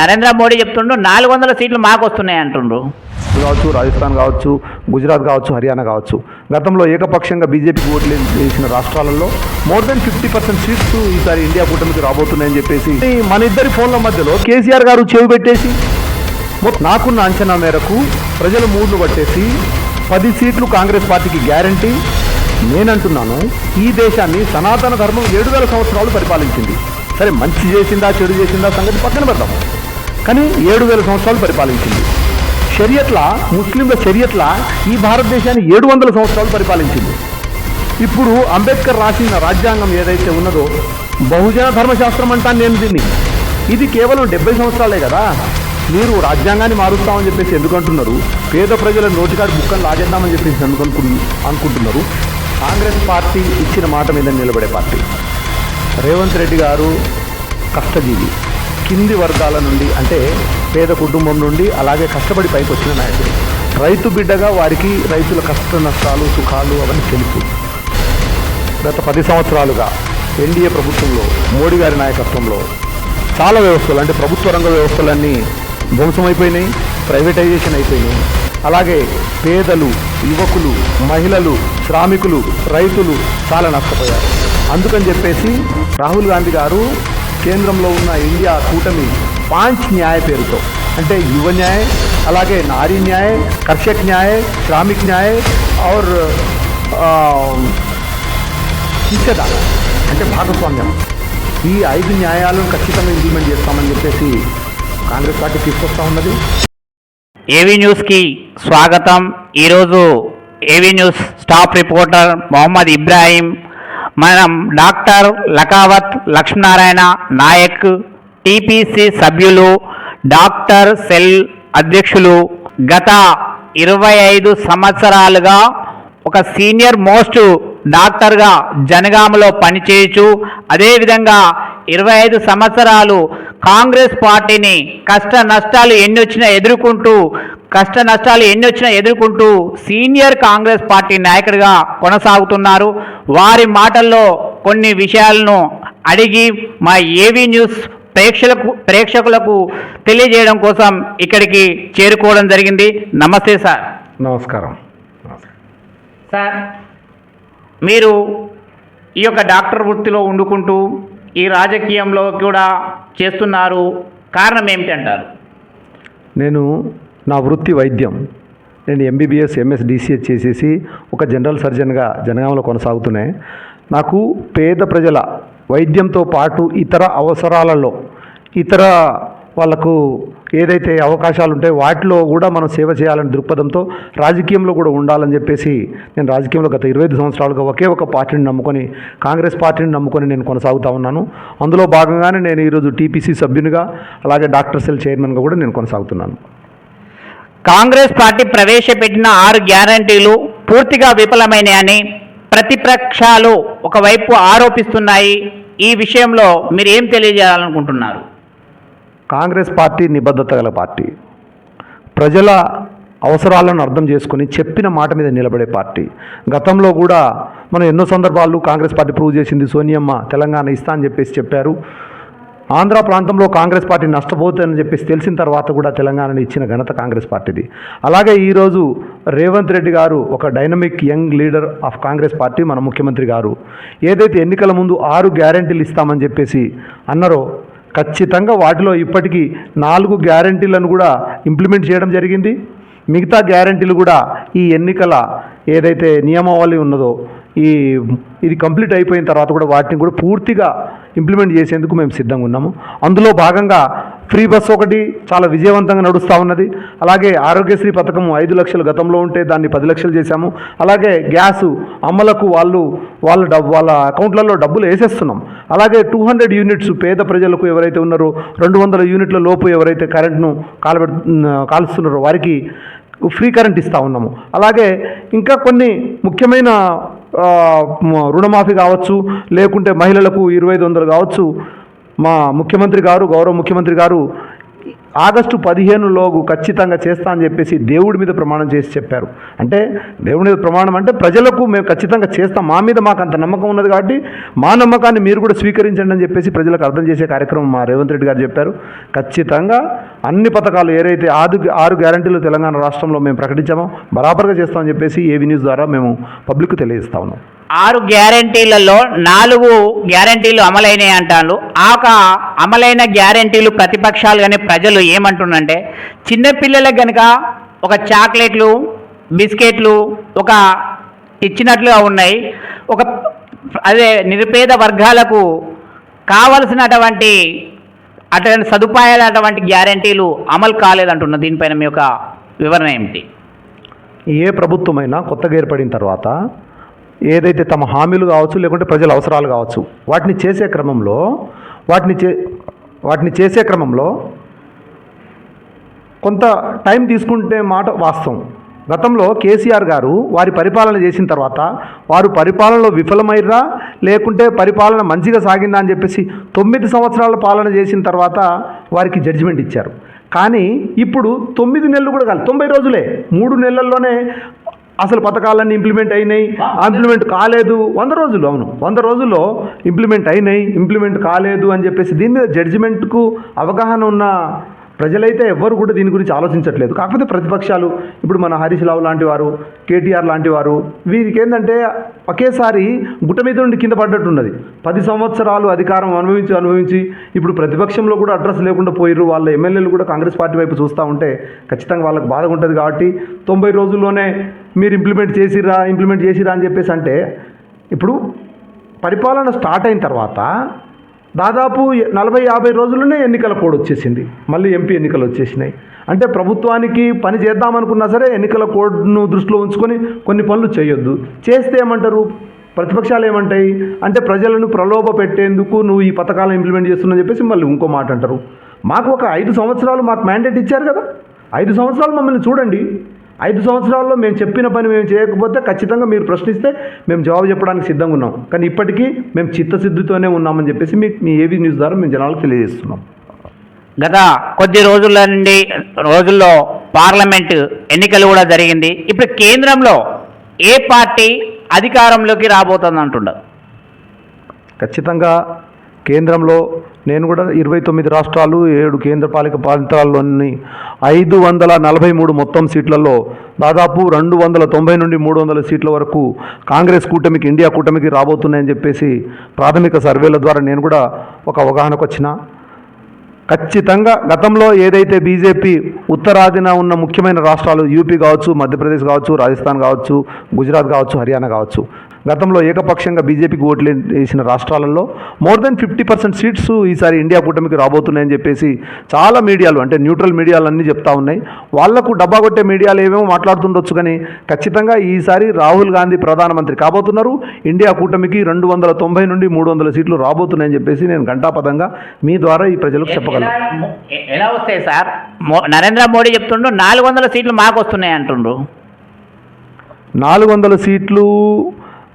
నరేంద్ర మోడీ చెప్తుండ్రు నాలుగు వందల సీట్లు మాకు వస్తున్నాయి అంటుండ్రు కావచ్చు రాజస్థాన్ కావచ్చు గుజరాత్ కావచ్చు హర్యానా కావచ్చు. గతంలో ఏకపక్షంగా బీజేపీకి ఓట్లు వేసిన రాష్ట్రాలలో more than fifty percent seats ఈసారి ఇండియా కూటమికి రాబోతున్నాయని చెప్పేసి మన ఇద్దరి ఫోన్ల మధ్యలో కేసీఆర్ గారు చెవి పెట్టేసి నాకున్న అంచనా మేరకు ప్రజల మూడ్ను పట్టేసి పది సీట్లు కాంగ్రెస్ పార్టీకి గ్యారంటీ. నేనంటున్నాను ఈ దేశాన్ని సనాతన ధర్మం ఏడు వేల సంవత్సరాలు పరిపాలించింది. సరే మంచి చేసిందా చెడు చేసిందా సంగతి పక్కన పెడదాం. కానీ ఏడు వేల సంవత్సరాలు పరిపాలించింది. షరియత్లా ముస్లింల షరియత్లా ఈ భారతదేశాన్ని ఏడు వందల సంవత్సరాలు పరిపాలించింది. ఇప్పుడు అంబేద్కర్ రాసిన రాజ్యాంగం ఏదైతే ఉన్నదో బహుజన ధర్మశాస్త్రం అంటాను నేను దీన్ని. ఇది కేవలం డెబ్బై సంవత్సరాలే కదా. మీరు రాజ్యాంగాన్ని మారుస్తామని చెప్పేసి ఎందుకంటున్నారు? పేద ప్రజల నోటికాడు బుక్కను లాగేద్దామని చెప్పేసి ఎందుకు అనుకుంటున్నారు? కాంగ్రెస్ పార్టీ ఇచ్చిన మాట మీద నిలబడే పార్టీ. రేవంత్ రెడ్డి గారు కష్టజీవి. కింది వర్గాల నుండి అంటే పేద కుటుంబం నుండి అలాగే కష్టపడి పైకి వచ్చిన నాయకుడు. రైతు బిడ్డగా వారికి రైతుల కష్ట నష్టాలు సుఖాలు అవన్నీ తెలుసు. గత పది సంవత్సరాలుగా ఎన్డీఏ ప్రభుత్వంలో మోడీ గారి నాయకత్వంలో చాలా వ్యవస్థలు అంటే ప్రభుత్వ రంగ వ్యవస్థలన్నీ ధ్వంసమైపోయినాయి ప్రైవేటైజేషన్ అయిపోయినాయి. అలాగే పేదలు యువకులు మహిళలు శ్రామికులు రైతులు చాలా నష్టపోయారు. అందుకని చెప్పేసి రాహుల్ గాంధీ గారు కేంద్రంలో ఉన్న ఇండియా కూటమి పాంచ్ న్యాయ పేరుతో అంటే యువ న్యాయ అలాగే నారీ న్యాయ కర్షక్ న్యాయ శ్రామిక్ న్యాయ ఔర్ ఆ, అంటే భాగస్వామ్యం. ఈ ఐదు న్యాయాలను ఖచ్చితంగా ఇంప్లిమెంట్ చేస్తామని చెప్పేసి కాంగ్రెస్ పార్టీ తీసుకొస్తా ఉన్నది. ఏవీ న్యూస్కి స్వాగతం. ఈరోజు AV news staff reporter Mohammed Ibrahim మనం డాక్టర్ లకావత్ లక్ష్మీనారాయణ నాయక్ టీపీసీ సభ్యులు డాక్టర్ సెల్ అధ్యక్షులు. గత ఇరవై ఐదు సంవత్సరాలుగా ఒక సీనియర్ మోస్ట్ డాక్టర్గా జనగామలో పనిచేయచ్చు అదేవిధంగా ఇరవై ఐదు సంవత్సరాలు కాంగ్రెస్ పార్టీని కష్ట నష్టాలు ఎన్ని వచ్చినా ఎదుర్కొంటూ కష్ట నష్టాలు ఎన్ని వచ్చినా ఎదుర్కొంటూ సీనియర్ కాంగ్రెస్ పార్టీ నాయకుడిగా కొనసాగుతున్నారు. వారి మాటల్లో కొన్ని విషయాలను అడిగి మా ఏవీ న్యూస్ ప్రేక్షకులకు ప్రేక్షకులకు తెలియజేయడం కోసం ఇక్కడికి చేరుకోవడం జరిగింది. నమస్తే సార్. నమస్కారం. సార్ మీరు ఈ యొక్క డాక్టర్ వృత్తిలో వండుకుంటూ ఈ రాజకీయంలో కూడా చేస్తున్నారు. కారణం ఏమిటంటారు నేను నా వృత్తి వైద్యం. నేను ఎంబీబీఎస్ ఎంఎస్ డిసిఎస్ చేసేసి ఒక జనరల్ సర్జన్గా జనగామలో కొనసాగుతున్నాయి నాకు పేద ప్రజల వైద్యంతో పాటు ఇతర అవసరాలలో ఇతర వాళ్ళకు ఏదైతే అవకాశాలు ఉంటాయో వాటిలో కూడా మనం సేవ చేయాలనే దృక్పథంతో రాజకీయంలో కూడా ఉండాలని చెప్పేసి నేను రాజకీయంలో గత ఇరవై ఐదు సంవత్సరాలుగా ఒకే ఒక పార్టీని నమ్ముకొని కాంగ్రెస్ పార్టీని నమ్ముకొని నేను కొనసాగుతా ఉన్నాను. అందులో భాగంగానే నేను ఈరోజు టీపీసీ సభ్యునిగా అలాగే డాక్టర్ సెల్ చైర్మన్గా కూడా నేను కొనసాగుతున్నాను. కాంగ్రెస్ పార్టీ ప్రవేశపెట్టిన ఆరు గ్యారంటీలు పూర్తిగా విఫలమైనాయని ప్రతిపక్షాలు ఒకవైపు ఆరోపిస్తున్నాయి. ఈ విషయంలో మీరు ఏం తెలియజేయాలనుకుంటున్నారు? కాంగ్రెస్ పార్టీ నిబద్ధత గల పార్టీ. ప్రజల అవసరాలను అర్థం చేసుకుని చెప్పిన మాట మీద నిలబడే పార్టీ. గతంలో కూడా మనం ఎన్నో సందర్భాలు కాంగ్రెస్ పార్టీ ప్రూవ్ చేసింది సోనియమ్మ తెలంగాణ ఇస్తా అని చెప్పేసి చెప్పారు. ఆంధ్ర ప్రాంతంలో కాంగ్రెస్ పార్టీ నష్టపోతుందని చెప్పేసి తెలిసిన తర్వాత కూడా తెలంగాణను ఇచ్చిన ఘనత కాంగ్రెస్ పార్టీది. అలాగే ఈరోజు రేవంత్ రెడ్డి గారు ఒక dynamic young leader of Congress party మన ముఖ్యమంత్రి గారు. ఏదైతే ఎన్నికల ముందు ఆరు గ్యారంటీలు ఇస్తామని చెప్పేసి అన్నారో ఖచ్చితంగా వాటిలో ఇప్పటికీ నాలుగు గ్యారంటీలను కూడా ఇంప్లిమెంట్ చేయడం జరిగింది. మిగతా గ్యారంటీలు కూడా ఈ ఎన్నికల ఏదైతే నియమావళి ఉన్నదో ఈ ఇది కంప్లీట్ అయిపోయిన తర్వాత కూడా వాటిని కూడా పూర్తిగా ఇంప్లిమెంట్ చేసేందుకు మేము సిద్ధంగా ఉన్నాము. అందులో భాగంగా ఫ్రీ బస్ ఒకటి చాలా విజయవంతంగా నడుస్తూ ఉన్నది. అలాగే ఆరోగ్యశ్రీ పథకం ఐదు లక్షలు గతంలో ఉంటే దాన్ని పది లక్షలు చేశాము. అలాగే గ్యాసు అమ్మలకు వాళ్ళు వాళ్ళ డబ్బు వాళ్ళ అకౌంట్లలో డబ్బులు వేసేస్తున్నాం. అలాగే టూ హండ్రెడ్ యూనిట్స్ పేద ప్రజలకు ఎవరైతే ఉన్నారో రెండు వందల యూనిట్ల లోపు ఎవరైతే కరెంట్ను కాలబెట్ కాలుస్తున్నారో వారికి ఫ్రీ కరెంట్ ఇస్తూ ఉన్నాము. అలాగే ఇంకా కొన్ని ముఖ్యమైన రుణమాఫీ కావచ్చు లేకుంటే మహిళలకు ఇరవై ఐదు వందలు కావచ్చు. మా ముఖ్యమంత్రి గారు గౌరవ ముఖ్యమంత్రి గారు ఆగస్టు పదిహేనులోగు ఖచ్చితంగా చేస్తా అని చెప్పేసి దేవుడి మీద ప్రమాణం చేసి చెప్పారు. అంటే దేవుడి మీద ప్రమాణం అంటే ప్రజలకు మేము ఖచ్చితంగా చేస్తాం. మా మీద మాకు అంత నమ్మకం ఉన్నది కాబట్టి మా నమ్మకాన్ని మీరు కూడా స్వీకరించండి అని చెప్పేసి ప్రజలకు అర్థం చేసే కార్యక్రమం మా రేవంత్ రెడ్డి గారు చెప్పారు. ఖచ్చితంగా అన్ని పథకాలు ఏదైతే ఆరు ఆరు గ్యారంటీలు తెలంగాణ రాష్ట్రంలో మేము ప్రకటించామో బరాబర్గా చేస్తామని చెప్పేసి ఏవి న్యూస్ ద్వారా మేము పబ్లిక్ తెలియజేస్తా ఉన్నాం. ఆరు గ్యారంటీలలో నాలుగు గ్యారంటీలు అమలైనాయి అంటారు ఆ ఒక అమలైన గ్యారంటీలు ప్రతిపక్షాలు కానీ ప్రజలు ఏమంటుండంటే చిన్నపిల్లలకు కనుక ఒక చాక్లెట్లు బిస్కెట్లు ఒక ఇచ్చినట్లుగా ఉన్నాయి ఒక అదే నిరుపేద వర్గాలకు కావలసినటువంటి అటువంటి సదుపాయాలు అటువంటి గ్యారంటీలు అమలు కాలేదంటున్న దీనిపైన మీ యొక్క వివరణ ఏమిటి? ఏ ప్రభుత్వమైనా కొత్తగా ఏర్పడిన తర్వాత ఏదైతే తమ హామీలు కావచ్చు లేకుంటే ప్రజల అవసరాలు కావచ్చు వాటిని చేసే క్రమంలో వాటిని చే వాటిని చేసే క్రమంలో కొంత టైం తీసుకుంటే మాట వాస్తవం. గతంలో కేసీఆర్ గారు వారి పరిపాలన చేసిన తర్వాత వారు పరిపాలనలో విఫలమైరా లేకుంటే పరిపాలన మంచిగా సాగిందా అని చెప్పేసి తొమ్మిది సంవత్సరాల పాలన చేసిన తర్వాత వారికి జడ్జిమెంట్ ఇచ్చారు. కానీ ఇప్పుడు తొమ్మిది నెలలు కూడా కాదు తొంభై రోజులే మూడు నెలల్లోనే అసలు పథకాలన్నీ ఇంప్లిమెంట్ అయినాయి. ఇంప్లిమెంట్ కాలేదు. వంద రోజులు అవును. వంద రోజుల్లో ఇంప్లిమెంట్ అయినాయి. ఇంప్లిమెంట్ కాలేదు అని చెప్పేసి దీని మీద జడ్జిమెంట్కు అవగాహన ఉన్న ప్రజలైతే ఎవ్వరు కూడా దీని గురించి ఆలోచించట్లేదు. కాకపోతే ప్రతిపక్షాలు ఇప్పుడు మన హరీష్ రావు లాంటి వారు కేటీఆర్ లాంటి వారు వీరికి ఏంటంటే ఒకేసారి గుట్ట మీద నుండి కింద పడ్డట్టున్నది పది సంవత్సరాలు అధికారం అనుభవించి అనుభవించి ఇప్పుడు ప్రతిపక్షంలో కూడా అడ్రస్ లేకుండా పోయిర్రు వాళ్ళ ఎమ్మెల్యేలు కూడా కాంగ్రెస్ పార్టీ వైపు చూస్తూ ఉంటే ఖచ్చితంగా వాళ్ళకి బాధ ఉంటుంది కాబట్టి తొంభై రోజుల్లోనే మీరు ఇంప్లిమెంట్ చేసిరా ఇంప్లిమెంట్ చేసిరా అని చెప్పేసి అంటే ఇప్పుడు పరిపాలన స్టార్ట్ అయిన తర్వాత దాదాపు నలభై యాభై రోజుల్లోనే ఎన్నికల కోడ్ వచ్చేసింది. మళ్ళీ ఎంపీ ఎన్నికలు వచ్చేసినాయి. అంటే ప్రభుత్వానికి పని చేద్దామనుకున్నా సరే ఎన్నికల కోడ్ను దృష్టిలో ఉంచుకొని కొన్ని పనులు చేయొద్దు. చేస్తే ఏమంటారు? ప్రతిపక్షాలు ఏమంటాయి? అంటే ప్రజలను ప్రలోభ పెట్టేందుకు నువ్వు ఈ పథకాలను ఇంప్లిమెంట్ చేస్తున్నా చెప్పేసి మళ్ళీ ఇంకో మాట అంటారు. మాకు ఒక ఐదు సంవత్సరాలు మాకు మ్యాండేట్ ఇచ్చారు కదా. ఐదు సంవత్సరాలు మమ్మల్ని చూడండి. ఐదు సంవత్సరాల్లో మేము చెప్పిన పని మేము చేయకపోతే ఖచ్చితంగా మీరు ప్రశ్నిస్తే మేము జవాబు చెప్పడానికి సిద్ధంగా ఉన్నాం. కానీ ఇప్పటికీ మేము చిత్తశుద్ధితోనే ఉన్నామని చెప్పేసి మీకు మీ ఏవీ న్యూస్ ద్వారా మేము జనాలకు తెలియజేస్తున్నాం. గత కొద్ది రోజుల నుండి రోజుల్లో పార్లమెంట్ ఎన్నికలు కూడా జరిగింది. ఇప్పుడు కేంద్రంలో ఏ పార్టీ అధికారంలోకి రాబోతుంది అంటుండదు ఖచ్చితంగా కేంద్రంలో నేను కూడా ఇరవై తొమ్మిది రాష్ట్రాలు ఏడు కేంద్రపాలిక ప్రాంతాల్లోని ఐదు వందల నలభై మూడు మొత్తం సీట్లలో దాదాపు రెండు వందల తొంభై నుండి మూడు వందల సీట్ల వరకు కాంగ్రెస్ కూటమికి ఇండియా కూటమికి రాబోతున్నాయని చెప్పేసి ప్రాథమిక సర్వేల ద్వారా నేను కూడా ఒక అవగాహనకు వచ్చిన. ఖచ్చితంగా గతంలో ఏదైతే బీజేపీ ఉత్తరాదిన ఉన్న ముఖ్యమైన రాష్ట్రాలు యూపీ కావచ్చు మధ్యప్రదేశ్ కావచ్చు రాజస్థాన్ కావచ్చు గుజరాత్ కావచ్చు హర్యానా కావచ్చు. గతంలో ఏకపక్షంగా బీజేపీకి ఓట్లు వేసిన రాష్ట్రాలలో more than fifty percent seats ఈసారి ఇండియా కూటమికి రాబోతున్నాయని చెప్పేసి చాలా మీడియాలు అంటే న్యూట్రల్ మీడియాలు అన్నీ చెప్తా ఉన్నాయి. వాళ్ళకు డబ్బా కొట్టే మీడియాలు ఏమేమో మాట్లాడుతుండొచ్చు కానీ ఖచ్చితంగా ఈసారి రాహుల్ గాంధీ ప్రధానమంత్రి కాబోతున్నారు. ఇండియా కూటమికి రెండు వందల తొంభై నుండి మూడు వందల సీట్లు రాబోతున్నాయని చెప్పేసి నేను ఘంటాపదంగా మీ ద్వారా ఈ ప్రజలకు చెప్పగలను. ఎలా- వస్తాయి సార్? నరేంద్ర నరేంద్ర మోడీ చెప్తుండ్రు నాలుగు వందల సీట్లు మాకు వస్తున్నాయి అంటుండ్రు నాలుగు వందల సీట్లు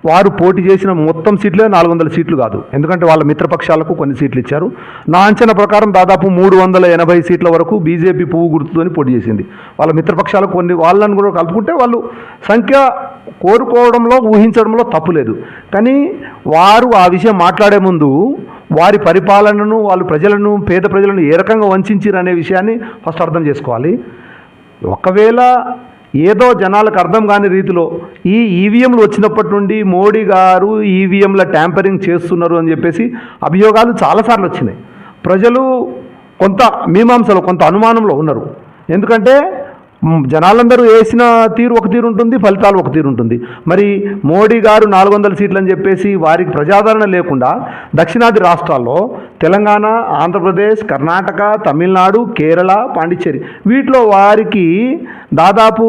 వారు పోటీ చేసిన మొత్తం సీట్లే నాలుగు వందల సీట్లు కాదు. ఎందుకంటే వాళ్ళ మిత్రపక్షాలకు కొన్ని సీట్లు ఇచ్చారు. నా అంచనా ప్రకారం దాదాపు మూడు వందల ఎనభై సీట్ల వరకు బీజేపీ పువ్వు గుర్తుతోని పోటీ చేసింది. వాళ్ళ మిత్రపక్షాలకు కొన్ని వాళ్ళని కూడా కలుపుకుంటే వాళ్ళు సంఖ్య కోరుకోవడంలో ఊహించడంలో తప్పు లేదు. కానీ వారు ఆ విషయం మాట్లాడే ముందు వారి పరిపాలనను వాళ్ళు ప్రజలను పేద ప్రజలను ఏ రకంగా వంచారు అనే విషయాన్ని ఫస్ట్ అర్థం చేసుకోవాలి. ఒకవేళ ఏదో జనాలకు అర్థం కాని రీతిలో ఈ ఈవీఎంలు వచ్చినప్పటి నుండి మోడీ గారు ఈవీఎంల ట్యాంపరింగ్ చేస్తున్నారు అని చెప్పేసి అభియోగాలు చాలాసార్లు వచ్చినాయి. ప్రజలు కొంత మీమాంసలో కొంత అనుమానంలో ఉన్నారు. ఎందుకంటే జనాలందరూ వేసిన తీరు ఒక తీరు ఉంటుంది ఫలితాలు ఒక తీరు ఉంటుంది. మరి మోడీ గారు నాలుగు వందల సీట్లు అని చెప్పేసి వారికి ప్రజాదరణ లేకుండా దక్షిణాది రాష్ట్రాల్లో తెలంగాణ ఆంధ్రప్రదేశ్ కర్ణాటక తమిళనాడు కేరళ పాండిచ్చేరి వీటిలో వారికి దాదాపు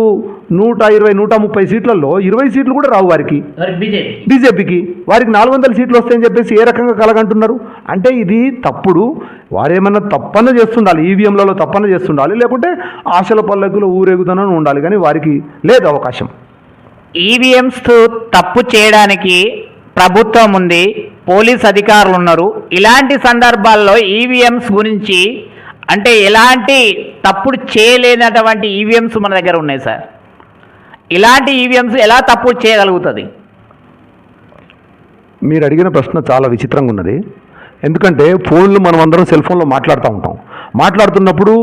నూట ఇరవై నూట ముప్పై సీట్లలో ఇరవై సీట్లు కూడా రావు వారికి. బీజేపీ బీజేపీకి. వారికి నాలుగు వందల సీట్లు వస్తాయని చెప్పేసి ఏ రకంగా కలగంటున్నారు? అంటే ఇది తప్పుడు. వారేమన్నా తప్పన చేస్తుండాలి ఈవీఎంలలో తప్పన చేస్తుండాలి లేకుంటే ఆశల పల్లకులో ఊరేగుతానని ఉండాలి కానీ వారికి లేదు అవకాశం. ఈవీఎంస్ తప్పు చేయడానికి ప్రభుత్వం ఉంది పోలీస్ అధికారులు ఉన్నారు. ఇలాంటి సందర్భాల్లో ఈవీఎంస్ గురించి అంటే ఎలాంటి తప్పుడు చేయలేనటువంటి ఈవీఎంస్ మన దగ్గర ఉన్నాయి సార్. ఇలాంటి ఈవీఎంస్ ఎలా తప్పుడు చేయగలుగుతుంది? మీరు అడిగిన ప్రశ్న చాలా విచిత్రంగా ఉన్నది. ఎందుకంటే ఫోన్లు మనం అందరం సెల్ ఫోన్లో మాట్లాడుతూ ఉంటాం. మాట్లాడుతున్నప్పుడు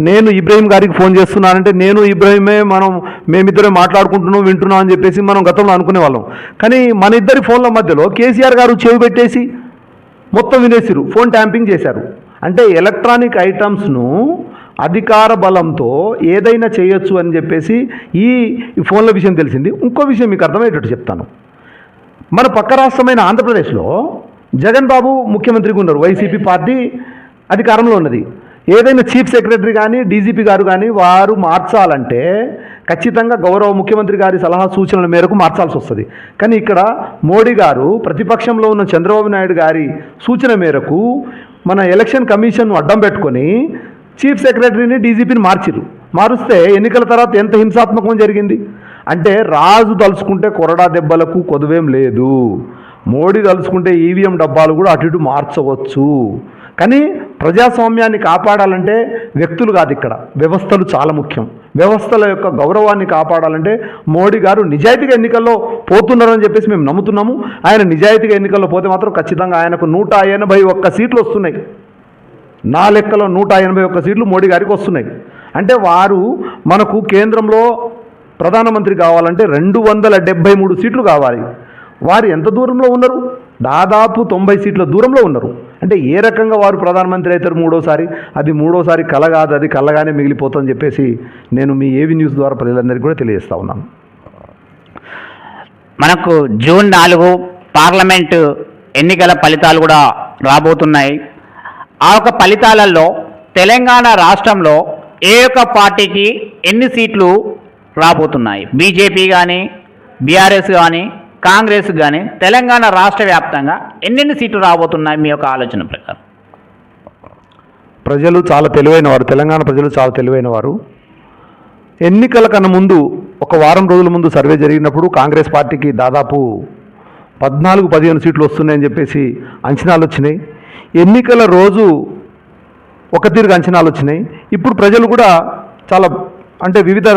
నేను ఇబ్రాహీం గారికి ఫోన్ చేస్తున్నానంటే నేను ఇబ్రాహీమే మనం మేమిద్దరే మాట్లాడుకుంటున్నాం వింటున్నాం అని చెప్పేసి మనం గతంలో అనుకునే వాళ్ళం. కానీ మన ఇద్దరి ఫోన్ల మధ్యలో కేసీఆర్ గారు చెవి పెట్టేసి మొత్తం వినేసిరు ఫోన్ ట్యాంపింగ్ చేశారు. అంటే ఎలక్ట్రానిక్ ఐటమ్స్ను అధికార బలంతో ఏదైనా చేయొచ్చు అని చెప్పేసి ఈ ఫోన్ల విషయం తెలిసింది. ఇంకో విషయం మీకు అర్థమయ్యేటట్టు చెప్తాను. మన పక్క రాష్ట్రమైన ఆంధ్రప్రదేశ్లో జగన్ బాబు ముఖ్యమంత్రిగా ఉన్నారు వైసీపీ పార్టీ అధికారంలో ఉన్నది. ఏదైనా చీఫ్ సెక్రటరీ కానీ డీజీపీ గారు కానీ వారు మార్చాలంటే ఖచ్చితంగా గౌరవ ముఖ్యమంత్రి గారి సలహా సూచనల మేరకు మార్చాల్సి వస్తుంది. కానీ ఇక్కడ మోడీ గారు ప్రతిపక్షంలో ఉన్న చంద్రబాబు నాయుడు గారి సూచన మేరకు మన ఎలక్షన్ కమిషన్ అడ్డం పెట్టుకొని చీఫ్ సెక్రటరీని డీజీపీని మార్చిరు మారుస్తే ఎన్నికల తర్వాత ఎంత హింసాత్మకం జరిగింది? అంటే రాజు తలుచుకుంటే కొరడా దెబ్బలకు కొదువేం లేదు. మోడీ తలుచుకుంటే ఈవీఎం డబ్బాలు కూడా అటు ఇటు మార్చవచ్చు. కానీ ప్రజాస్వామ్యాన్ని కాపాడాలంటే వ్యక్తులు కాదు ఇక్కడ వ్యవస్థలు చాలా ముఖ్యం. వ్యవస్థల యొక్క గౌరవాన్ని కాపాడాలంటే మోడీ గారు నిజాయితీగా ఎన్నికల్లో పోతున్నారని చెప్పేసి మేము నమ్ముతున్నాము. ఆయన నిజాయితీగా ఎన్నికల్లో పోతే మాత్రం ఖచ్చితంగా ఆయనకు నూట ఎనభై ఒక్క సీట్లు వస్తున్నాయి. నా లెక్కలో నూట ఎనభై ఒక్క సీట్లు మోడీ గారికి వస్తున్నాయి. అంటే వారు మనకు కేంద్రంలో ప్రధానమంత్రి కావాలంటే రెండు వందల డెబ్బై మూడు సీట్లు కావాలి. వారు ఎంత దూరంలో ఉన్నారు? దాదాపు తొంభై సీట్ల దూరంలో ఉన్నారు. అంటే ఏ రకంగా వారు ప్రధానమంత్రి అవుతారు మూడోసారి? అది మూడోసారి కల కాదు అది కలగానే మిగిలిపోతుందని చెప్పేసి నేను మీ ఏవి న్యూస్ ద్వారా ప్రజలందరికీ కూడా తెలియజేస్తా ఉన్నాను. మనకు జూన్ నాలుగు పార్లమెంటు ఎన్నికల ఫలితాలు కూడా రాబోతున్నాయి. ఆ యొక్క ఫలితాలలో తెలంగాణ రాష్ట్రంలో ఏ ఒక్క పార్టీకి ఎన్ని సీట్లు రాబోతున్నాయి? బీజేపీ కానీ బీఆర్ఎస్ కానీ కాంగ్రెస్ కానీ తెలంగాణ రాష్ట్ర వ్యాప్తంగా ఎన్నెన్ని సీట్లు రాబోతున్నాయి మీ యొక్క ఆలోచన ప్రకారం? ప్రజలు చాలా తెలివైన వారు తెలంగాణ ప్రజలు చాలా తెలివైన వారు ఎన్నికల కన్నా ముందు ఒక వారం రోజుల ముందు సర్వే జరిగినప్పుడు కాంగ్రెస్ పార్టీకి దాదాపు పద్నాలుగు పదిహేను సీట్లు వస్తున్నాయని చెప్పేసి అంచనాలు వచ్చినాయి. ఎన్నికల రోజు ఒక తీరుగా అంచనాలు వచ్చినాయి. ఇప్పుడు ప్రజలు కూడా చాలా అంటే వివిధ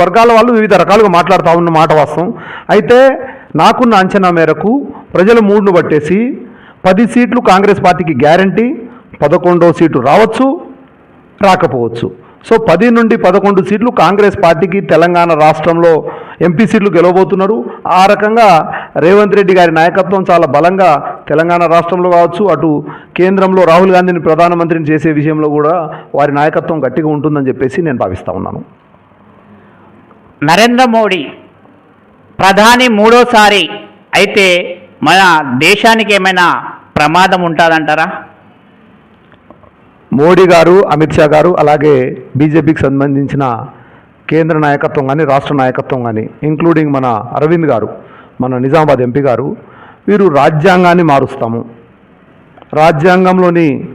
వర్గాల వాళ్ళు వివిధ రకాలుగా మాట్లాడుతూ ఉన్న మాట వాస్తవం. అయితే నాకున్న అంచనా మేరకు ప్రజల మూడ్ను పట్టేసి పది సీట్లు కాంగ్రెస్ పార్టీకి గ్యారంటీ పదకొండో సీటు రావచ్చు రాకపోవచ్చు. సో పది నుండి పదకొండు సీట్లు కాంగ్రెస్ పార్టీకి తెలంగాణ రాష్ట్రంలో ఎంపీ సీట్లు గెలవబోతున్నారు. ఆ రకంగా రేవంత్ రెడ్డి గారి నాయకత్వం చాలా బలంగా తెలంగాణ రాష్ట్రంలో కావచ్చు అటు కేంద్రంలో రాహుల్ గాంధీని ప్రధానమంత్రిని చేసే విషయంలో కూడా వారి నాయకత్వం గట్టిగా ఉంటుందని చెప్పేసి నేను భావిస్తూ ఉన్నాను. నరేంద్ర మోడీ ప్రధాని మూడోసారి అయితే మన దేశానికి ఏమైనా ప్రమాదం ఉంటుందంటారా? మోడీ గారు అమిత్ షా గారు అలాగే బీజేపీకి సంబంధించిన కేంద్ర నాయకత్వం కానీ రాష్ట్ర నాయకత్వం కానీ ఇంక్లూడింగ్ మన అరవింద్ గారు మన నిజామాబాద్ ఎంపీ గారు వీరు రాజ్యాంగాన్ని మారుస్తాము. రాజ్యాంగంలోని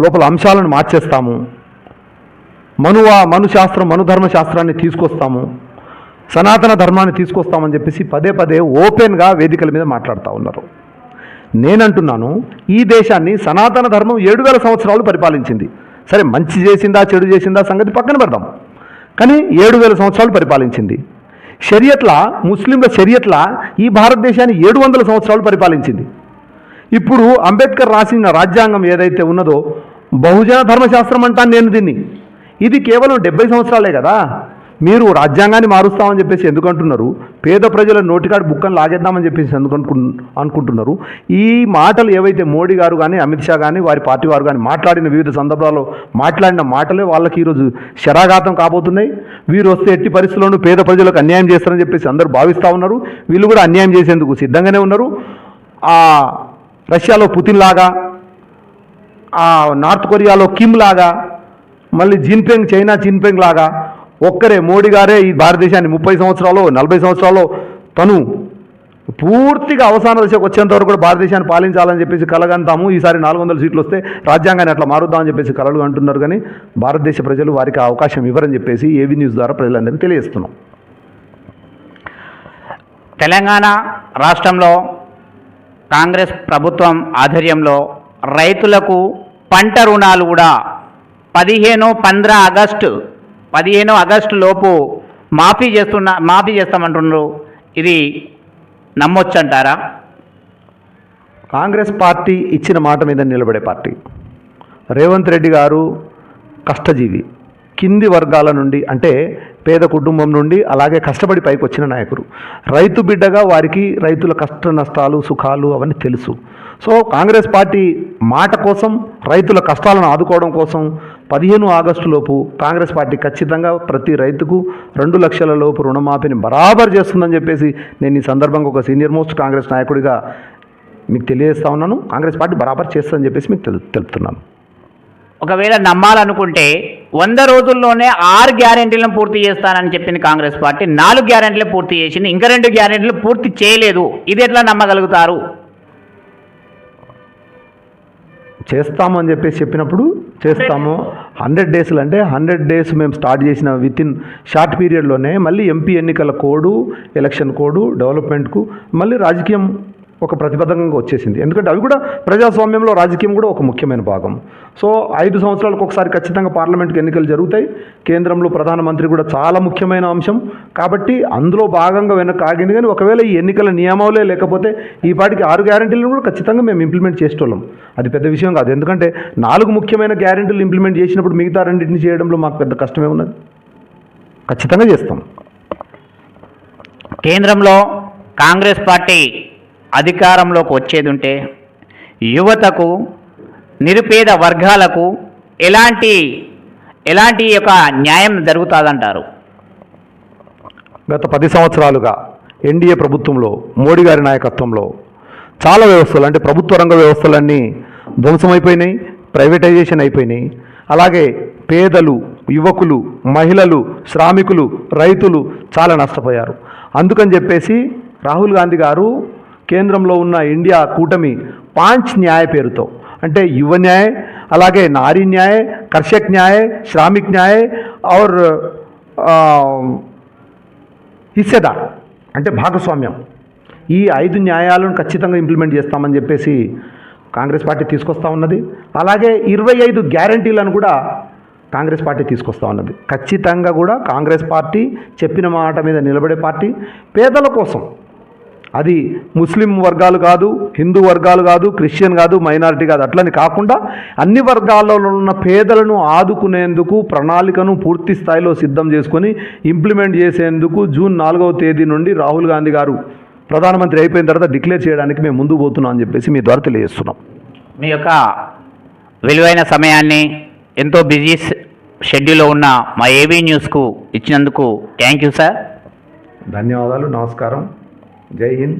లోపల అంశాలను మార్చేస్తాము. మనువా మనుశాస్త్రం మనుధర్మ శాస్త్రాన్ని తీసుకొస్తాము. సనాతన ధర్మాన్ని తీసుకొస్తామని చెప్పేసి పదే పదే ఓపెన్గా వేదికల మీద మాట్లాడుతూ ఉన్నారు. నేనంటున్నాను ఈ దేశాన్ని సనాతన ధర్మం ఏడు వేల సంవత్సరాలు పరిపాలించింది. సరే మంచి చేసిందా చెడు చేసిందా సంగతి పక్కన పెడదాం. కానీ ఏడు వేల సంవత్సరాలు పరిపాలించింది. షరియట్ల ముస్లింల షరియట్ల ఈ భారతదేశాన్ని ఏడు వందల సంవత్సరాలు పరిపాలించింది. ఇప్పుడు అంబేద్కర్ రాసిన రాజ్యాంగం ఏదైతే ఉన్నదో బహుజన ధర్మశాస్త్రం అంటాను నేను దీన్ని. ఇది కేవలం డెబ్బై సంవత్సరాలే కదా. మీరు రాజ్యాంగాన్ని మారుస్తామని చెప్పేసి ఎందుకు అంటున్నారు పేద ప్రజల నోటికాడు బుక్కను లాగేద్దామని చెప్పేసి ఎందుకు అనుకు అనుకుంటున్నారు? ఈ మాటలు ఏవైతే మోడీ గారు కానీ అమిత్ షా కానీ వారి పార్టీ వారు కానీ మాట్లాడిన వివిధ సందర్భాల్లో మాట్లాడిన మాటలే వాళ్ళకి ఈరోజు శరాఘాతం కాబోతున్నాయి. వీరు వస్తే ఎట్టి పరిస్థితుల్లోనూ పేద ప్రజలకు అన్యాయం చేస్తారని చెప్పేసి అందరూ భావిస్తూ ఉన్నారు. వీళ్ళు కూడా అన్యాయం చేసేందుకు సిద్ధంగానే ఉన్నారు. ఆ రష్యాలో పుతిన్ లాగా ఆ నార్త్ కొరియాలో కిమ్ లాగా మళ్ళీ జిన్పింగ్ చైనా జిన్పింగ్ లాగా ఒక్కరే మోడీ గారే ఈ భారతదేశాన్ని ముప్పై సంవత్సరాలు నలభై సంవత్సరాలు తను పూర్తిగా అవసాన దశకు వచ్చేంత వరకు కూడా భారతదేశాన్ని పాలించాలని చెప్పేసి కలగంతాము ఈసారి నాలుగు వందల సీట్లు వస్తే రాజ్యాంగాన్ని అట్లా మారుద్దామని చెప్పేసి కలలు అంటున్నారు కానీ భారతదేశ ప్రజలు వారికి అవకాశం ఇవ్వరని చెప్పేసి ఏవి న్యూస్ ద్వారా ప్రజలందరికీ తెలియజేస్తున్నాం. తెలంగాణ రాష్ట్రంలో కాంగ్రెస్ ప్రభుత్వం ఆధ్వర్యంలో రైతులకు పంట రుణాలు కూడా పదిహేను పంద్ర ఆగస్టు పదిహేను ఆగస్టు లోపు మాఫీ చేస్తున్న మాఫీ చేస్తామంటున్నారు. ఇది నమ్మొచ్చంటారా? కాంగ్రెస్ పార్టీ ఇచ్చిన మాట మీద నిలబడే పార్టీ. రేవంత్ రెడ్డి గారు కష్టజీవి. కింది వర్గాల నుండి అంటే పేద కుటుంబం నుండి అలాగే కష్టపడి పైకి వచ్చిన నాయకుడు. రైతు బిడ్డగా వారికి రైతుల కష్ట నష్టాలు సుఖాలు అవన్నీ తెలుసు. సో కాంగ్రెస్ పార్టీ మాట కోసం రైతుల కష్టాలను ఆదుకోవడం కోసం పదిహేను ఆగస్టు లోపు కాంగ్రెస్ పార్టీ ఖచ్చితంగా ప్రతి రైతుకు రెండు లక్షల లోపు రుణమాఫీని బరాబర్ చేస్తుందని చెప్పేసి నేను ఈ సందర్భంగా ఒక సీనియర్ మోస్ట్ కాంగ్రెస్ నాయకుడిగా మీకు తెలియజేస్తా ఉన్నాను. కాంగ్రెస్ పార్టీ బరాబర్ చేస్తుందని చెప్పేసి మీకు తెలు తెలుపుతున్నాను. ఒకవేళ నమ్మాలనుకుంటే వంద రోజుల్లోనే ఆరు గ్యారెంటీలను పూర్తి చేస్తానని చెప్పింది కాంగ్రెస్ పార్టీ నాలుగు గ్యారెంటీలు పూర్తి చేసింది ఇంకా రెండు గ్యారెంటీలు పూర్తి చేయలేదు. ఇది ఎట్లా నమ్మగలుగుతారు? చేస్తాము అని చెప్పేసి చెప్పినప్పుడు చేస్తాము. హండ్రెడ్ డేస్లు అంటే హండ్రెడ్ డేస్ మేము స్టార్ట్ చేసిన విత్ ఇన్ షార్ట్ పీరియడ్లోనే మళ్ళీ ఎంపీ ఎన్నికల కోడు ఎలక్షన్ కోడు డెవలప్మెంట్కు మళ్ళీ రాజకీయం ఒక ప్రతిబద్ధంగా వచ్చేసింది. ఎందుకంటే అవి కూడా ప్రజాస్వామ్యంలో రాజకీయం కూడా ఒక ముఖ్యమైన భాగం. సో ఐదు సంవత్సరాలకు ఒకసారి ఖచ్చితంగా పార్లమెంట్కి ఎన్నికలు జరుగుతాయి. కేంద్రంలో ప్రధానమంత్రి కూడా చాలా ముఖ్యమైన అంశం. కాబట్టి అందులో భాగంగా వెనక ఆగింది కానీ ఒకవేళ ఈ ఎన్నికల నియమాలే లేకపోతే ఈ పాటికి ఆరు గ్యారంటీలను కూడా ఖచ్చితంగా మేము ఇంప్లిమెంట్ చేసేటోళ్ళం. అది పెద్ద విషయం కాదు. ఎందుకంటే నాలుగు ముఖ్యమైన గ్యారెంటీలు ఇంప్లిమెంట్ చేసినప్పుడు మిగతా రెండింటిని చేయడంలో మాకు పెద్ద కష్టమే ఉన్నది. ఖచ్చితంగా చేస్తాం. కేంద్రంలో కాంగ్రెస్ పార్టీ అధికారంలోకి వచ్చేది ఉంటే యువతకు నిరుపేద వర్గాలకు ఎలాంటి ఎలాంటి యొక్క న్యాయం జరుగుతుందంటారు? గత పది సంవత్సరాలుగా ఎన్డీఏ ప్రభుత్వంలో మోడీ గారి నాయకత్వంలో చాలా వ్యవస్థలు అంటే ప్రభుత్వ రంగ వ్యవస్థలన్నీ ధ్వంసమైపోయినాయి ప్రైవేటైజేషన్ అయిపోయినాయి. అలాగే పేదలు యువకులు మహిళలు శ్రామికులు రైతులు చాలా నష్టపోయారు. అందుకని చెప్పేసి రాహుల్ గాంధీ గారు కేంద్రంలో ఉన్న ఇండియా కూటమి పాంచ్ న్యాయ పేరుతో అంటే యువ న్యాయ అలాగే నారీ న్యాయ కర్షక్ న్యాయ శ్రామిక్ న్యాయ ఆర్ ఆ, హిస్సేదార్ అంటే భాగస్వామ్యం. ఈ ఐదు న్యాయాలను ఖచ్చితంగా ఇంప్లిమెంట్ చేస్తామని చెప్పేసి కాంగ్రెస్ పార్టీ తీసుకొస్తా ఉన్నది. అలాగే ఇరవై ఐదు గ్యారంటీలను కూడా కాంగ్రెస్ పార్టీ తీసుకొస్తా ఉన్నది. ఖచ్చితంగా కూడా కాంగ్రెస్ పార్టీ చెప్పిన మాట మీద నిలబడే పార్టీ. పేదల కోసం అది ముస్లిం వర్గాలు కాదు హిందూ వర్గాలు కాదు క్రిస్టియన్ కాదు మైనారిటీ కాదు. అట్లని కాకుండా అన్ని వర్గాలలో ఉన్న పేదలను ఆదుకునేందుకు ప్రణాళికను పూర్తి స్థాయిలో సిద్ధం చేసుకొని ఇంప్లిమెంట్ చేసేందుకు జూన్ నాలుగవ తేదీ నుండి రాహుల్ గాంధీ గారు ప్రధానమంత్రి అయిపోయిన తర్వాత డిక్లేర్ చేయడానికి మేము ముందుకు పోతున్నాం అని చెప్పేసి మీ ద్వారా తెలియజేస్తున్నాం. మీ యొక్క విలువైన సమయాన్ని ఎంతో బిజీ షెడ్యూల్లో ఉన్న మా ఏవీ న్యూస్కు ఇచ్చినందుకు థ్యాంక్ యూ సార్. ధన్యవాదాలు నమస్కారం. జై హింద్